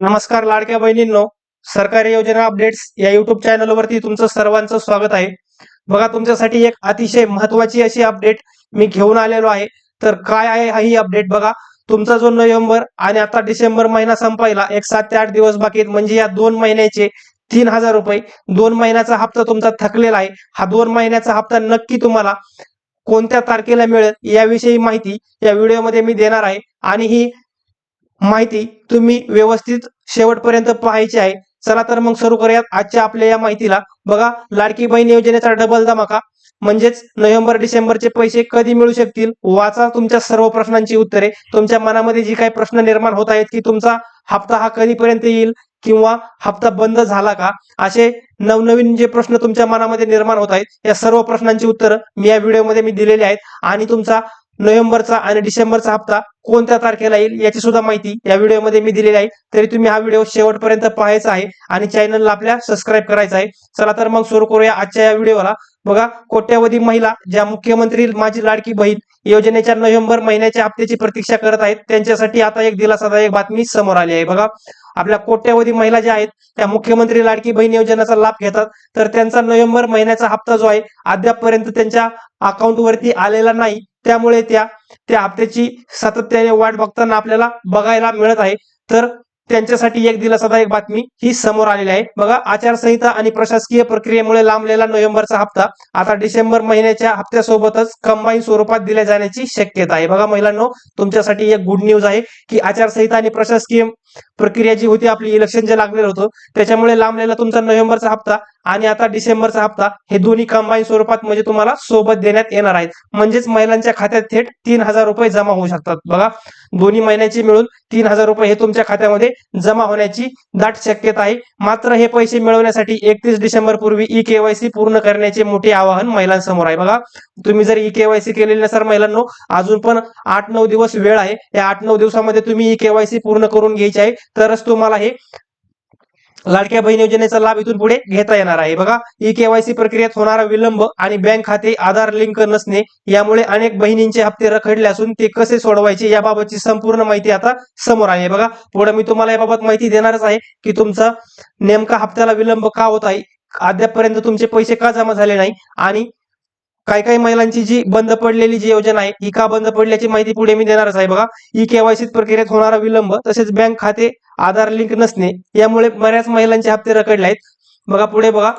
नमस्कार लाडक्या बहिणींनो सरकारी योजना अपडेट्स या युट्यूब चॅनलवरती तुमचं सर्वांचं स्वागत आहे. बघा तुमच्यासाठी एक अतिशय महत्वाची अशी अपडेट मी घेऊन आलेलो आहे. तर काय आहे हा ही अपडेट बघा. तुमचा जो नोव्हेंबर आणि आता डिसेंबर महिना संपायला एक सात ते आठ दिवस बाकी आहेत. म्हणजे या दोन महिन्याचे तीन हजार रुपये. दोन महिन्याचा हप्ता तुमचा थकलेला आहे. हा दोन महिन्याचा हप्ता नक्की तुम्हाला कोणत्या तारखेला मिळेल याविषयी माहिती या व्हिडिओमध्ये मी देणार आहे. आणि ही माहिती तुम्ही व्यवस्थित शेवटपर्यंत पाहायची आहे. चला तर मग सुरू करूयात आजच्या आपल्या या माहितीला. बघा लाडकी बहीण योजनेचा डबल धमाका. म्हणजेच नोव्हेंबर डिसेंबरचे पैसे कधी मिळू शकतील? वाचा तुमच्या सर्व प्रश्नांची उत्तरे. तुमच्या मनामध्ये जी काही प्रश्न निर्माण होत आहेत की तुमचा हप्ता हा कधीपर्यंत येईल किंवा हप्ता बंद झाला का? असे नवनवीन जे प्रश्न तुमच्या मनामध्ये निर्माण होत आहेत या सर्व प्रश्नांची उत्तरं मी या व्हिडिओमध्ये मी दिलेली आहेत. आणि तुमचा नोव्हेंबरचा आणि डिसेंबरचा हप्ता कोणत्या तारखेला येईल याची सुद्धा माहिती या व्हिडिओमध्ये मी दिलेली आहे. तरी तुम्ही हा व्हिडिओ शेवटपर्यंत पाहायचा आहे आणि चॅनलला आपल्या सबस्क्राईब करायचा आहे. चला तर मग सुरू करूया आजच्या या व्हिडिओला. बघा कोट्यावधी महिला ज्या मुख्यमंत्री माझी लाडकी बहीण योजनेच्या नोव्हेंबर महिन्याच्या हप्त्याची प्रतीक्षा करत आहेत. त्यांच्यासाठी आता एक दिलासादायक बातमी समोर आली आहे. बघा आपल्या कोट्यावधी महिला ज्या आहेत त्या मुख्यमंत्री लाडकी बहीण योजनेचा लाभ घेतात. तर त्यांचा नोव्हेंबर महिन्याचा हप्ता जो आहे अद्यापपर्यंत त्यांच्या अकाउंटवरती आलेला नाही. त्यामुळे त्या त्या हप्त्याची सातत्याने वाट बघताना आपल्याला बघायला मिळत आहे. तर त्यांच्यासाठी एक दिलासादायक बातमी ही समोर आलेली आहे. बघा आचारसंहिता आणि प्रशासकीय प्रक्रियेमुळे लांबलेला नोव्हेंबरचा हप्ता आता डिसेंबर महिन्याच्या हप्त्यासोबतच कंबाईन स्वरूपात दिल्या जाण्याची शक्यता आहे. बघा महिलांनो तुमच्यासाठी एक गुड न्यूज आहे की आचारसंहिता आणि प्रशासकीय प्रक्रिया जी होती आपली इलेक्शन जे लागलेलं होतं त्याच्यामुळे लांबलेला तुमचा नोव्हेंबरचा हप्ता आणि आता डिसेंबरचा हप्ता हे दोन्ही कंबाईन स्वरूपात म्हणजे तुम्हाला सोबत देण्यात येणार आहेत. म्हणजेच महिलांच्या खात्यात थेट तीन हजार रुपये जमा होऊ शकतात. बघा दोन्ही महिन्याचे मिळून तीन हजार रुपये हे तुमच्या खात्यामध्ये जमा होण्याची दाट शक्यता आहे. मात्र हे पैसे मिळवण्यासाठी एकतीस डिसेंबर पूर्वी ई केवायसी पूर्ण करण्याचे मोठे आवाहन महिलांसमोर आहे. बघा तुम्ही जर ई केवायसी केलेली नसाल महिलांनो अजून पण आठ नऊ दिवस वेळ आहे. या आठ नऊ दिवसामध्ये तुम्ही ई केवायसी पूर्ण करून घ्यायची आहे. तरच तुम्हाला हे लाडक्या बहीण योजनेचा लाभ इथून पुढे घेता येणार आहे. बघा ई केवायसी प्रक्रियेत होणारा विलंब आणि बँक खाते आधार लिंक नसणे यामुळे अनेक बहिणींचे हप्ते रखडले असून ते कसे सोडवायचे याबाबतची संपूर्ण माहिती आता समोर आहे. बघा पुढे मी तुम्हाला याबाबत माहिती देणारच आहे की तुमचा नेमका हप्त्याला विलंब का होत आहे? अद्यापपर्यंत तुमचे पैसे का जमा झाले नाही? आणि काही काही महिलांची जी बंद पडलेली जी योजना आहे ही का बंद पडल्याची माहिती पुढे मी देणारच आहे बघा. ई केवायसी प्रक्रियेत होणारा विलंब तसेच बँक खाते आधार लिंक नसणे यामुळे बऱ्याच महिलांचे हप्ते रखडले आहेत. बघा पुढे बघा.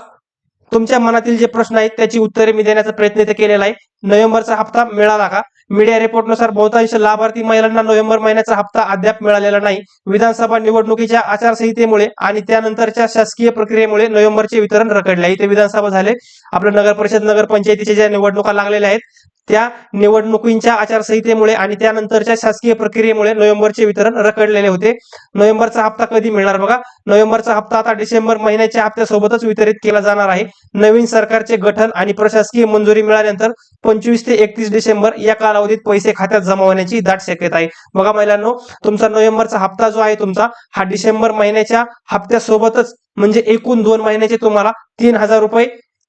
तुमच्या मनातील जे प्रश्न आहेत त्याची उत्तरे मी देण्याचा प्रयत्न इथे केलेला आहे. नोव्हेंबरचा हप्ता मिळाला का मीडिया रिपोर्टनुसार बहुतांश लाभार्थी महिलांना नोव्हेंबर महिन्याचा हप्ता अद्याप मिळालेला नाही. विधानसभा निवडणुकीच्या आचारसंहितेमुळे आणि त्यानंतरच्या शासकीय प्रक्रियेमुळे नोव्हेंबरचे वितरण रखडले इथे विधानसभा झाले. आपलं नगर परिषद नगर पंचायतीच्या ज्या निवडणुका लागलेल्या आहेत त्या निवडणुकींच्या आचारसंहितेमुळे आणि त्यानंतरच्या शासकीय प्रक्रियेमुळे नोव्हेंबरचे वितरण रखडलेले होते. नोव्हेंबरचा हप्ता कधी मिळणार बघा? नोव्हेंबरचा हप्ता आता डिसेंबर महिन्याच्या हप्त्यासोबतच वितरित केला जाणार आहे. नवीन सरकारचे गठन आणि प्रशासकीय मंजुरी मिळाल्यानंतर पंचवीस ते एकतीस डिसेंबर या कालावधीत पैसे खात्यात जमा होण्याची दाट शक्यता आहे. बघा महिलांनो तुमचा नोव्हेंबरचा हप्ता जो आहे तुमचा हा डिसेंबर महिन्याच्या हप्त्यासोबतच म्हणजे एकूण दोन महिन्याचे तुम्हाला तीन हजार रुपये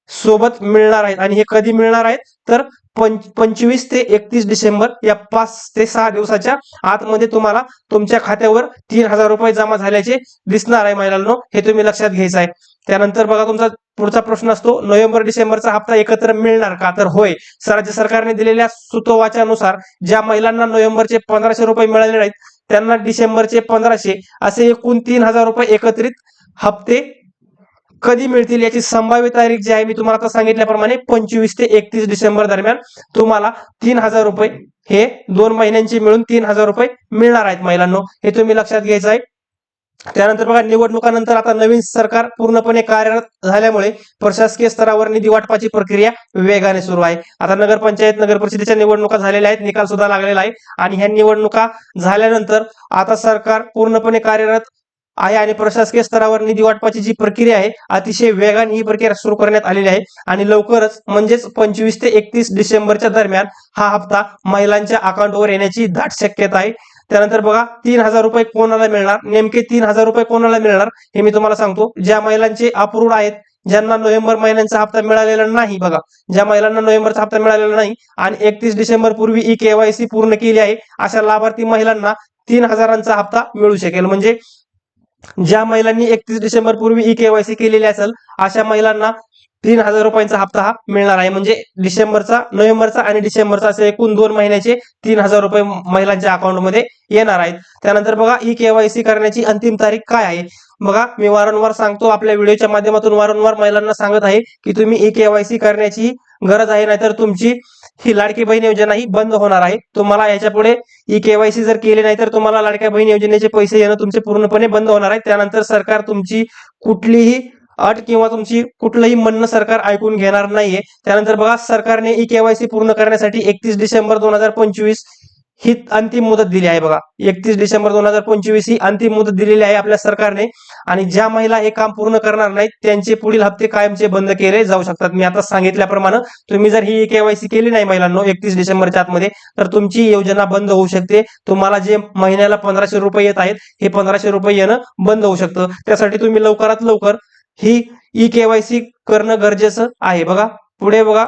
सोबत मिळणार आहेत. आणि हे कधी मिळणार आहेत? तर पंचवीस ते एकतीस डिसेंबर या पाच ते सहा दिवसाच्या आतमध्ये तुम्हाला तुमच्या खात्यावर तीन हजार रुपये जमा झाल्याचे दिसणार आहे महिलांनो. हे तुम्ही लक्षात घ्यायचं आहे. त्यानंतर बघा तुमचा पुढचा प्रश्न असतो नोव्हेंबर डिसेंबरचा हप्ता एकत्र मिळणार का? तर होय. राज्य सरकारने दिलेल्या सुतोवाच्यानुसार ज्या महिलांना नोव्हेंबरचे पंधराशे रुपये मिळाले आहेत त्यांना डिसेंबरचे पंधराशे असे एकूण तीन हजार रुपये एकत्रित हप्ते कधी मिळतील याची संभाव्य तारीख जी आहे मी तुम्हाला आता सांगितल्याप्रमाणे पंचवीस ते एकतीस डिसेंबर दरम्यान तुम्हाला तीन हजार रुपये हे दोन महिन्यांचे मिळून तीन हजार रुपये मिळणार आहेत महिलांनो. हे तुम्ही लक्षात घ्यायचं आहे. त्यानंतर बघा निवडणुकानंतर आता नवीन सरकार पूर्णपणे कार्यरत झाल्यामुळे प्रशासकीय स्तरावर निधी वाटपाची प्रक्रिया वेगाने सुरू आहे. आता नगरपंचायत नगर परिषदेच्या निवडणुका झालेल्या आहेत निकाल सुद्धा लागलेला आहे. आणि ह्या निवडणुका झाल्यानंतर आता सरकार पूर्णपणे कार्यरत आहे आणि प्रशासकीय स्तरावर निधी वाटपाची जी प्रक्रिया आहे अतिशय वेगाने ही प्रक्रिया सुरू करण्यात आलेली आहे. आणि लवकरच म्हणजेच पंचवीस ते एकतीस डिसेंबरच्या दरम्यान हा हप्ता महिलांच्या अकाउंटवर येण्याची दाट शक्यता आहे. त्यानंतर बघा तीन हजार रुपये कोणाला मिळणार? नेमके तीन हजार रुपये कोणाला मिळणार? हे मी तुम्हाला सांगतो. ज्या महिलांचे अप्रूव्ड आहेत ज्यांना नोव्हेंबर महिन्यांचा हप्ता मिळालेला नाही बघा ज्या महिलांना नोव्हेंबरचा हप्ता मिळालेला नाही आणि एकतीस डिसेंबर पूर्वी ई केवायसी पूर्ण केली आहे अशा लाभार्थी महिलांना तीन हजारांचा हप्ता मिळू शकेल. म्हणजे ज्या महिलांनी एकतीस डिसेंबर पूर्वी ई केवायसी केलेली असेल अशा महिलांना तीन हजार रुपयांचा हप्ता हा मिळणार आहे. म्हणजे डिसेंबरचा नोव्हेंबरचा आणि डिसेंबरचा असे एकूण दोन महिन्याचे तीन हजार रुपये महिलांच्या अकाउंटमध्ये येणार आहेत. त्यानंतर बघा ई केवायसी करण्याची अंतिम तारीख काय आहे? बघा मी वारंवार सांगतो आपल्या व्हिडिओच्या माध्यमातून वारंवार महिलांना सांगत आहे की तुम्ही ई केवायसी करण्याची गरज आहे नाहीतर तुमची ही लाडकी बहीण योजना ही बंद होणार आहे. तुम्हाला याच्यापुढे ई केवायसी जर केली नाही तर तुम्हाला लाडक्या बहीण योजनेचे पैसे येणं तुमचे पूर्णपणे बंद होणार आहे. त्यानंतर सरकार तुमची कुठलीही अट किंवा तुमची कुठलंही म्हणणं सरकार ऐकून घेणार नाहीये. त्यानंतर बघा सरकारने ई केवायसी पूर्ण करण्यासाठी एकतीस डिसेंबर दोन हजार पंचवीस ही अंतिम मुदत दिली आहे बघा. एकतीस डिसेंबर दोन हजार पंचवीस ही अंतिम मुदत दिलेली आहे आपल्या सरकारने. आणि ज्या महिला हे काम पूर्ण करणार नाहीत त्यांचे पुढील हप्ते कायमचे बंद केले जाऊ शकतात. मी आता सांगितल्याप्रमाणे तुम्ही जर ही केवायसी केली नाही महिलांनो एकतीस डिसेंबरच्या आतमध्ये तर तुमची योजना बंद होऊ शकते. तुम्हाला जे महिन्याला पंधराशे रुपये येत आहेत हे पंधराशे रुपये येणं बंद होऊ शकतं. त्यासाठी तुम्ही लवकरात लवकर ही ई केवायसी करणं गरजेचं आहे. बघा पुढे बघा.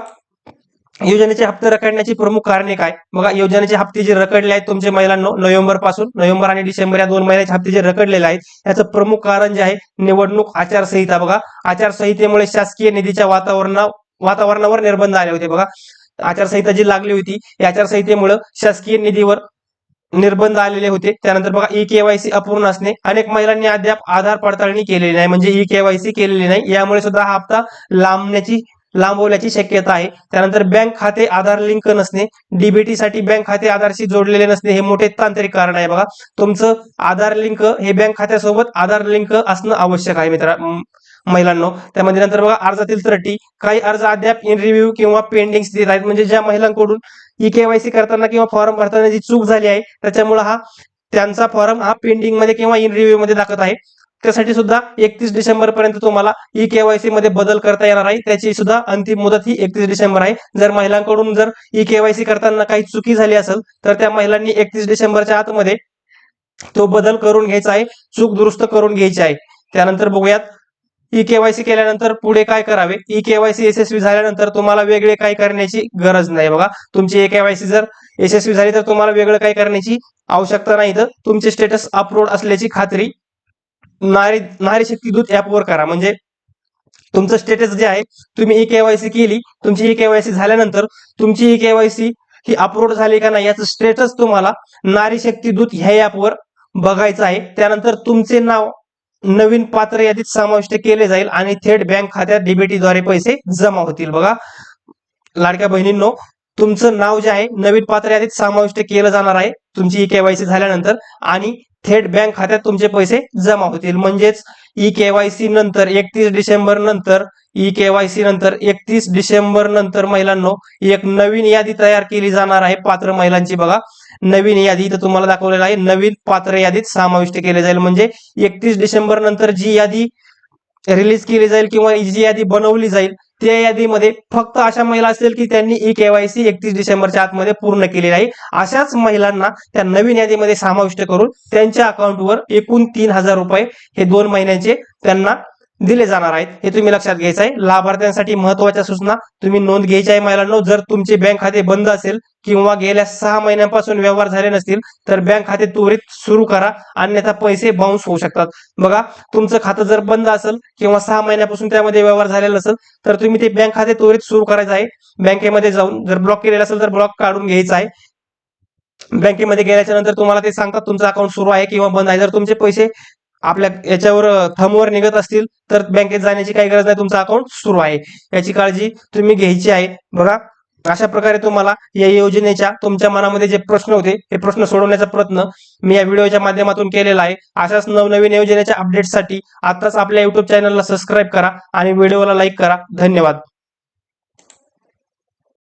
हो. योजनेचे हप्ते रखडण्याची प्रमुख कारणे काय? बघा योजनेचे हप्ते जे रखडले आहेत तुमचे महिलांनो नोव्हेंबरपासून नोव्हेंबर आणि डिसेंबर या दोन महिन्याचे हप्ते जे रखडलेले आहेत याचं प्रमुख कारण जे आहे निवडणूक आचारसंहिता. बघा आचारसंहितेमुळे शासकीय निधीच्या वातावरणा वातावरणावर निर्बंध आले होते. बघा आचारसंहिता जी लागली होती या आचारसंहितेमुळे शासकीय निधीवर निर्बंध आलेले होते. त्यानंतर बघा ई केवायसी अपूर्ण असणे अनेक महिलांनी अद्याप आधार पडताळणी केलेली नाही. म्हणजे ई केवायसी केलेली नाही. यामुळे सुद्धा हा हप्ता लांबण्याची लांबवल्याची शक्यता आहे. त्यानंतर बँक खाते आधार लिंक नसणे डीबीटी साठी बँक खाते आधारशी जोडलेले नसणे हे मोठे तांत्रिक कारण आहे बघा. तुमचं आधार लिंक हे बँक खात्यासोबत आधार लिंक असणं आवश्यक आहे मित्रा महिलांनो. त्यामध्ये नंतर बघा अर्जातील तरटी. काही अर्ज अद्याप इन रिव्ह्यू किंवा पेंडिंग स्थितीत आहेत. म्हणजे ज्या महिलांकडून ई केवायसी करताना किंवा फॉर्म भरताना जी चूक झाली आहे त्याच्यामुळे हा त्यांचा फॉर्म हा पेंडिंगमध्ये किंवा इन रिव्ह्यू मध्ये दाखवत आहे. त्यासाठी सुद्धा एकतीस डिसेंबर पर्यंत तुम्हाला ई केवायसी मध्ये बदल करता येणार आहे. त्याची सुद्धा अंतिम मुदत ही एकतीस डिसेंबर आहे. जर महिलांकडून जर ई केवायसी करताना काही चुकी झाली असेल तर त्या महिलांनी एकतीस डिसेंबरच्या आतमध्ये तो बदल करून घ्यायचा आहे चूक दुरुस्त करून घ्यायची आहे. त्यानंतर बघूयात ई केवायसी केल्यानंतर पुढे काय करावे? ई केवायसी यशस्वी झाल्यानंतर तुम्हाला वेगळे काय करण्याची गरज नाही. बघा तुमची ई केवायसी जर यशस्वी झाली तर तुम्हाला वेगळं काय करण्याची आवश्यकता नाही. तर तुमचे स्टेटस अपलोड असल्याची खात्री नारी नारी शक्ती दूत ऍपवर करा. म्हणजे तुमचं स्टेटस जे आहे तुम्ही ई केवायसी केली तुमची ई केवायसी झाल्यानंतर तुमची ई केवायसी ही अपलोड झाली का नाही याचं स्टेटस तुम्हाला नारी शक्ती दूत ह्या ऍपवर बघायचं आहे. त्यानंतर तुमचे नाव नवीन पात्र यादीत समाविष्ट केले जाईल आणि थेट बँक खात्यात डीबीटीद्वारे पैसे जमा होतील. बघा लाडक्या बहिणींनो तुमचं नाव जे आहे नवीन पात्र यादीत समाविष्ट केलं जाणार आहे. तुमची ई केवायसी झाल्यानंतर आणि थेट बँक खात्यात तुमचे पैसे जमा होतील. म्हणजेच ई केवायसी नंतर एकतीस डिसेंबर नंतर ई केवायसी नंतर एकतीस डिसेंबर नंतर महिलांनो एक नवीन यादी तयार केली जाणार आहे पात्र महिलांची बघा. नवीन यादी इथं तुम्हाला दाखवलेलं आहे. नवीन पात्र यादीत समाविष्ट केले जाईल. म्हणजे एकतीस डिसेंबर नंतर जी यादी रिलीज केली जाईल किंवा जी यादी बनवली जाईल त्या यादीमध्ये फक्त अशा महिला असतील की त्यांनी ई केवायसी एकतीस डिसेंबरच्या आतमध्ये पूर्ण केलेली आहे. अशाच महिलांना त्या नवीन यादीमध्ये समाविष्ट करून त्यांच्या अकाउंटवर एकूण तीन हजार रुपये हे दोन महिन्याचे त्यांना दिले जाणार आहेत. हे तुम्ही लक्षात घ्यायचं आहे लाभार्थ्यांसाठी महत्त्वाच्या सूचना तुम्ही नोंद घ्यायची आहे महिलांनो. जर तुमचे बँक खाते बंद असेल किंवा गेल्या सहा महिन्यांपासून व्यवहार झाले नसतील तर बँक खाते त्वरित सुरू करा. अन्यथा पैसे बाउन्स होऊ शकतात. बघा तुमचं खातं जर बंद असेल किंवा सहा महिन्यापासून त्यामध्ये व्यवहार झालेला असेल तर तुम्ही ते बँक खाते त्वरित सुरू करायचं आहे. बँकेमध्ये जाऊन जर ब्लॉक केलेलं असेल तर ब्लॉक काढून घ्यायचं आहे. बँकेमध्ये गेल्याच्यानंतर तुम्हाला ते सांगतात तुमचं अकाउंट सुरू आहे किंवा बंद आहे. जर तुमचे पैसे आपल्या याच्यावर थमवर निघत असतील तर बँकेत जाण्याची काही गरज नाही. तुमचं अकाउंट सुरू आहे. याची काळजी तुम्ही घ्यायची आहे. बघा अशा प्रकारे तुम्हाला या योजनेच्या तुमच्या मनामध्ये जे प्रश्न होते हे प्रश्न सोडवण्याचा प्रयत्न मी या व्हिडिओच्या माध्यमातून केलेला आहे. अशाच नवनवीन योजनेच्या अपडेटसाठी आताच आपल्या युट्यूब चॅनलला सबस्क्राईब करा आणि व्हिडिओला लाईक करा. धन्यवाद.